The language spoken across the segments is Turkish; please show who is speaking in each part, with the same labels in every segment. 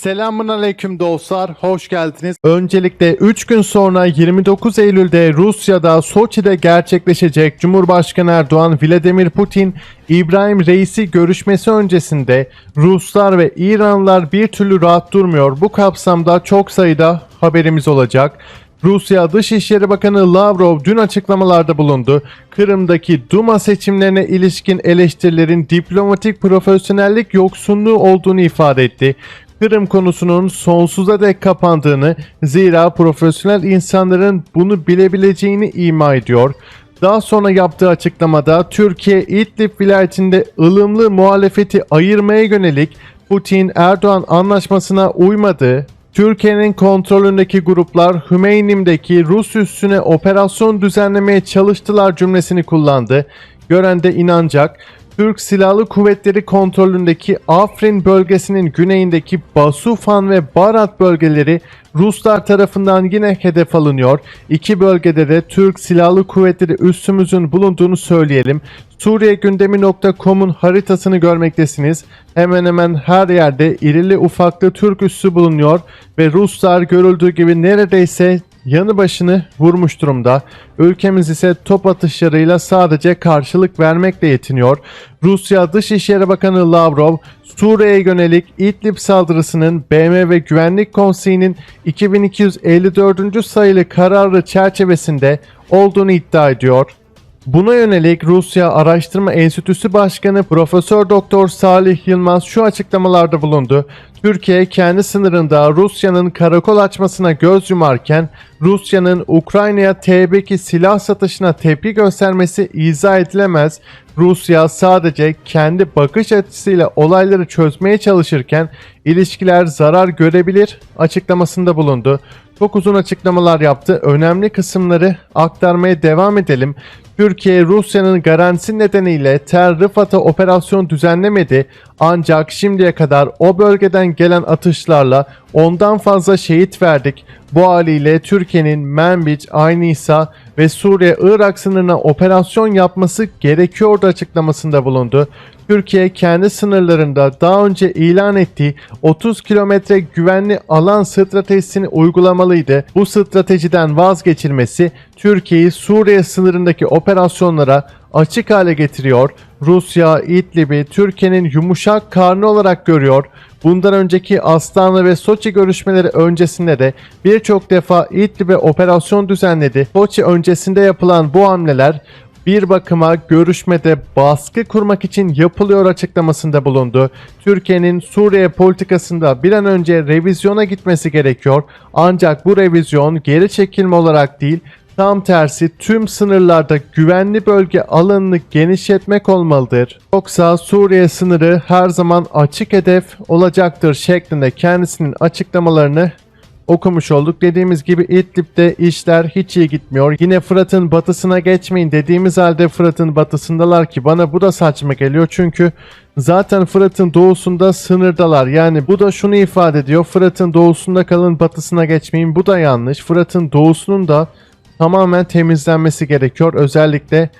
Speaker 1: Selamun aleyküm dostlar, hoş geldiniz. Öncelikle 3 gün sonra 29 Eylül'de Rusya'da Soçi'de gerçekleşecek Cumhurbaşkanı Erdoğan, Vladimir Putin, İbrahim Reis'i görüşmesi öncesinde Ruslar ve İranlılar bir türlü rahat durmuyor. Bu kapsamda çok sayıda haberimiz olacak. Rusya Dışişleri Bakanı Lavrov dün açıklamalarda bulundu. Kırım'daki Duma seçimlerine ilişkin eleştirilerin diplomatik profesyonellik yoksunluğu olduğunu ifade etti. Kırım konusunun sonsuza dek kapandığını, zira profesyonel insanların bunu bilebileceğini ima ediyor. Daha sonra yaptığı açıklamada Türkiye İdlib vilayetinde ılımlı muhalefeti ayırmaya yönelik Putin-Erdoğan anlaşmasına uymadı, Türkiye'nin kontrolündeki gruplar Hümeynim'deki Rus üssüne operasyon düzenlemeye çalıştılar cümlesini kullandı. Gören de inanacak. Türk Silahlı Kuvvetleri kontrolündeki Afrin bölgesinin güneyindeki Basufan ve Barat bölgeleri Ruslar tarafından yine hedef alınıyor. İki bölgede de Türk Silahlı Kuvvetleri üssümüzün bulunduğunu söyleyelim. Suriye gündemi.com'un haritasını görmektesiniz. Hemen hemen her yerde irili ufaklı Türk üssü bulunuyor ve Ruslar görüldüğü gibi neredeyse yanı başını vurmuş durumda. Ülkemiz ise top atışlarıyla sadece karşılık vermekle yetiniyor. Rusya Dışişleri Bakanı Lavrov, Suriye'ye yönelik İdlib saldırısının BM ve Güvenlik Konseyi'nin 2254. sayılı kararı çerçevesinde olduğunu iddia ediyor. Buna yönelik Rusya Araştırma Enstitüsü Başkanı Profesör Doktor Salih Yılmaz şu açıklamalarda bulundu. Türkiye kendi sınırında Rusya'nın karakol açmasına göz yumarken Rusya'nın Ukrayna'ya TB2 silah satışına tepki göstermesi izah edilemez. Rusya sadece kendi bakış açısıyla olayları çözmeye çalışırken ilişkiler zarar görebilir açıklamasında bulundu. Çok uzun açıklamalar yaptı. Önemli kısımları aktarmaya devam edelim. Türkiye Rusya'nın garantisi nedeniyle Tel Rıfat'a operasyon düzenlemedi ancak şimdiye kadar o bölgeden gelen atışlarla ondan fazla şehit verdik. Bu haliyle Türkiye'nin Menbiç, Aynisa ve Suriye-Irak sınırına operasyon yapması gerekiyordu açıklamasında bulundu. Türkiye kendi sınırlarında daha önce ilan ettiği 30 kilometre güvenli alan stratejisini uygulamalıydı. Bu stratejiden vazgeçilmesi Türkiye'yi Suriye sınırındaki operasyonlara açık hale getiriyor. Rusya İdlib'i Türkiye'nin yumuşak karnı olarak görüyor. Bundan önceki Astana ve Soçi görüşmeleri öncesinde de birçok defa İdlib'e operasyon düzenledi. Soçi öncesinde yapılan bu hamleler bir bakıma görüşmede baskı kurmak için yapılıyor açıklamasında bulundu. Türkiye'nin Suriye politikasında bir an önce revizyona gitmesi gerekiyor. Ancak bu revizyon geri çekilme olarak değil, Tam tersi tüm sınırlarda güvenli bölge alanını genişletmek olmalıdır. Yoksa Suriye sınırı her zaman açık hedef olacaktır şeklinde kendisinin açıklamalarını okumuş olduk. Dediğimiz gibi İdlib'de işler hiç iyi gitmiyor. Yine Fırat'ın batısına geçmeyin dediğimiz halde Fırat'ın batısındalar ki bana bu da saçma geliyor. Çünkü zaten Fırat'ın doğusunda sınırdalar. Yani bu da şunu ifade ediyor. Fırat'ın doğusunda kalın batısına geçmeyin. Bu da yanlış. Fırat'ın doğusunun da tamamen temizlenmesi gerekiyor. Özellikle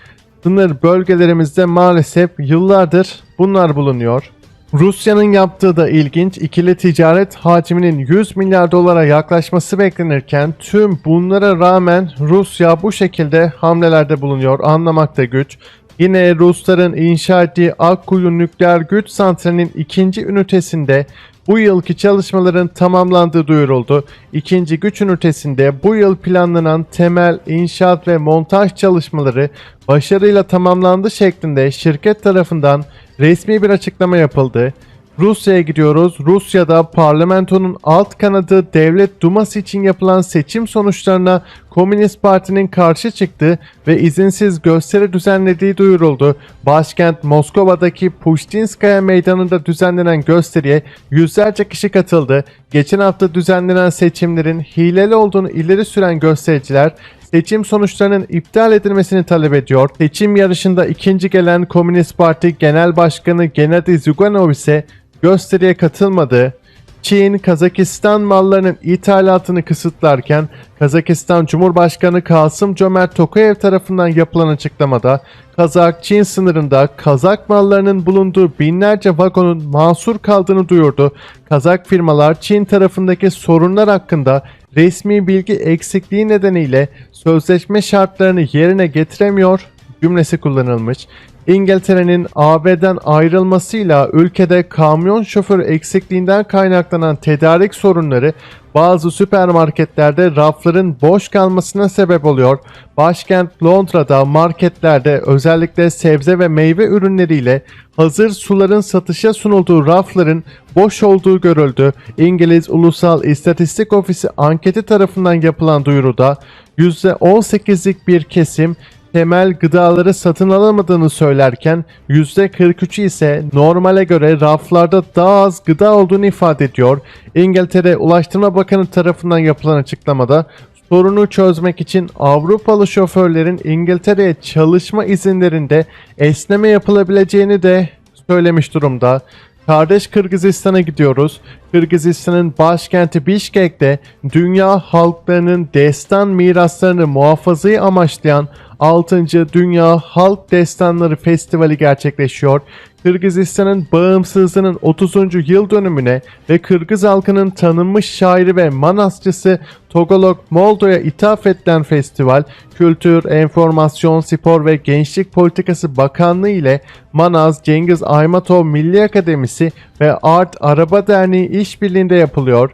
Speaker 1: sınır bölgelerimizde maalesef yıllardır bunlar bulunuyor. Rusya'nın yaptığı da ilginç. İkili ticaret hacminin 100 milyar dolara yaklaşması beklenirken tüm bunlara rağmen Rusya bu şekilde hamlelerde bulunuyor. Anlamakta güç. Yine Rusların inşa ettiği Akkuyu Nükleer Güç Santrali'nin ikinci ünitesinde bu yılki çalışmaların tamamlandığı duyuruldu. İkinci güç ünitesinde bu yıl planlanan temel, inşaat ve montaj çalışmaları başarıyla tamamlandı şeklinde şirket tarafından resmi bir açıklama yapıldı. Rusya'ya gidiyoruz. Rusya'da parlamentonun alt kanadı Devlet Duması için yapılan seçim sonuçlarına Komünist Parti'nin karşı çıktı ve izinsiz gösteri düzenlediği duyuruldu. Başkent Moskova'daki Pushtinskaya Meydanı'nda düzenlenen gösteriye yüzlerce kişi katıldı. Geçen hafta düzenlenen seçimlerin hileli olduğunu ileri süren göstericiler seçim sonuçlarının iptal edilmesini talep ediyor. Seçim yarışında ikinci gelen Komünist Parti Genel Başkanı Gennady Zyuganov ise gösteriye katılmadı. Çin, Kazakistan mallarının ithalatını kısıtlarken Kazakistan Cumhurbaşkanı Kasım Cömert Tokayev tarafından yapılan açıklamada Kazak-Çin sınırında Kazak mallarının bulunduğu binlerce vagonun mahsur kaldığını duyurdu. Kazak firmalar Çin tarafındaki sorunlar hakkında resmi bilgi eksikliği nedeniyle sözleşme şartlarını yerine getiremiyor cümlesi kullanılmış. İngiltere'nin AB'den ayrılmasıyla ülkede kamyon şoförü eksikliğinden kaynaklanan tedarik sorunları bazı süpermarketlerde rafların boş kalmasına sebep oluyor. Başkent Londra'da marketlerde özellikle sebze ve meyve ürünleriyle hazır suların satışa sunulduğu rafların boş olduğu görüldü. İngiliz Ulusal İstatistik Ofisi anketi tarafından yapılan duyuruda %18'lik bir kesim temel gıdaları satın alamadığını söylerken %43'ü ise normale göre raflarda daha az gıda olduğunu ifade ediyor. İngiltere Ulaştırma Bakanı tarafından yapılan açıklamada sorunu çözmek için Avrupalı şoförlerin İngiltere'ye çalışma izinlerinde esneme yapılabileceğini de söylemiş durumda. Kardeş Kırgızistan'a gidiyoruz. Kırgızistan'ın başkenti Bişkek'te dünya halklarının destan miraslarını muhafazayı amaçlayan 6. Dünya Halk Destanları Festivali gerçekleşiyor. Kırgızistan'ın bağımsızlığının 30. yıl dönümüne ve Kırgız halkının tanınmış şairi ve manasçısı Togolok Moldo'ya ithaf edilen festival, Kültür, Enformasyon, Spor ve Gençlik Politikası Bakanlığı ile Manaz Cengiz Aymatov Milli Akademisi ve Art Araba Derneği işbirliğinde yapılıyor.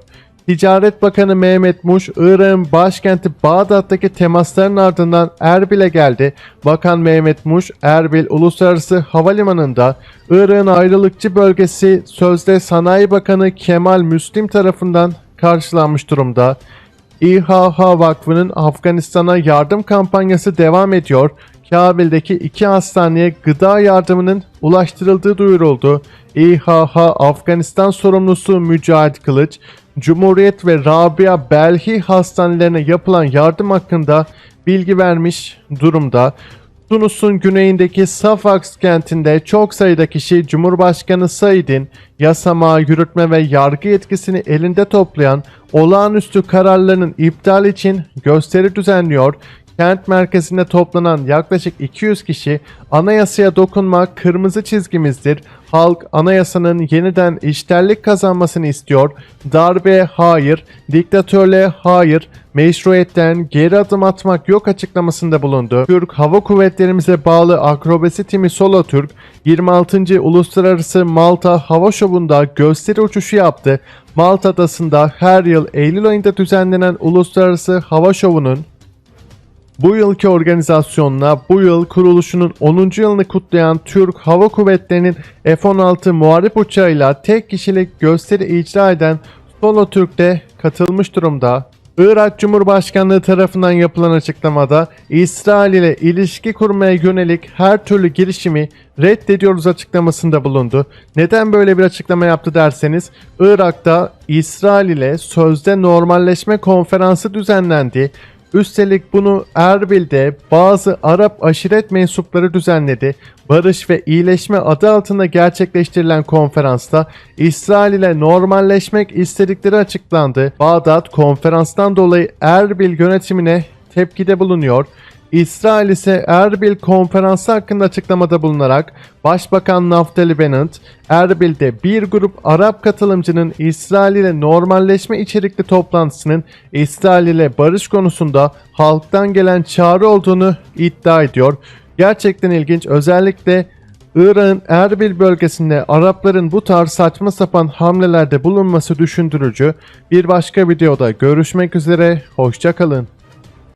Speaker 1: Ticaret Bakanı Mehmet Muş, Irak'ın başkenti Bağdat'taki temasların ardından Erbil'e geldi. Bakan Mehmet Muş, Erbil Uluslararası Havalimanı'nda Irak'ın ayrılıkçı bölgesi sözde Sanayi Bakanı Kemal Müslim tarafından karşılanmış durumda. İHH Vakfı'nın Afganistan'a yardım kampanyası devam ediyor. Kabil'deki iki hastaneye gıda yardımının ulaştırıldığı duyuruldu. İHH Afganistan sorumlusu Mücahit Kılıç, Cumhuriyet ve Rabia Belhi hastanelerine yapılan yardım hakkında bilgi vermiş durumda. Tunus'un güneyindeki Safax kentinde çok sayıda kişi Cumhurbaşkanı Said'in yasama, yürütme ve yargı yetkisini elinde toplayan olağanüstü kararlarının iptal için gösteri düzenliyor. Kent merkezinde toplanan yaklaşık 200 kişi anayasaya dokunmak kırmızı çizgimizdir. Halk anayasanın yeniden işlerlik kazanmasını istiyor. Darbeye hayır, diktatörlüğe hayır, meşruiyetten geri adım atmak yok açıklamasında bulundu. Türk Hava Kuvvetlerimize bağlı akrobasi timi Solo Türk 26. Uluslararası Malta Hava Şovu'nda gösteri uçuşu yaptı. Malta adasında her yıl Eylül ayında düzenlenen Uluslararası Hava Şovu'nun bu yılki organizasyonla bu yıl kuruluşunun 10. yılını kutlayan Türk Hava Kuvvetleri'nin F-16 muharip uçağıyla tek kişilik gösteri icra eden Solo Türk'te katılmış durumda. Irak Cumhurbaşkanlığı tarafından yapılan açıklamada İsrail ile ilişki kurmaya yönelik her türlü girişimi reddediyoruz açıklamasında bulundu. Neden böyle bir açıklama yaptı derseniz Irak'ta İsrail ile sözde normalleşme konferansı düzenlendi. Üstelik bunu Erbil'de bazı Arap aşiret mensupları düzenledi. Barış ve iyileşme adı altında gerçekleştirilen konferansta İsrail ile normalleşmek istedikleri açıklandı. Bağdat konferanstan dolayı Erbil yönetimine tepkide bulunuyor. İsrail ise Erbil konferansı hakkında açıklamada bulunarak Başbakan Naftali Bennett, Erbil'de bir grup Arap katılımcının İsrail ile normalleşme içerikli toplantısının İsrail ile barış konusunda halktan gelen çağrı olduğunu iddia ediyor. Gerçekten ilginç özellikle Irak'ın Erbil bölgesinde Arapların bu tarz saçma sapan hamlelerde bulunması düşündürücü. Bir başka videoda görüşmek üzere, hoşçakalın.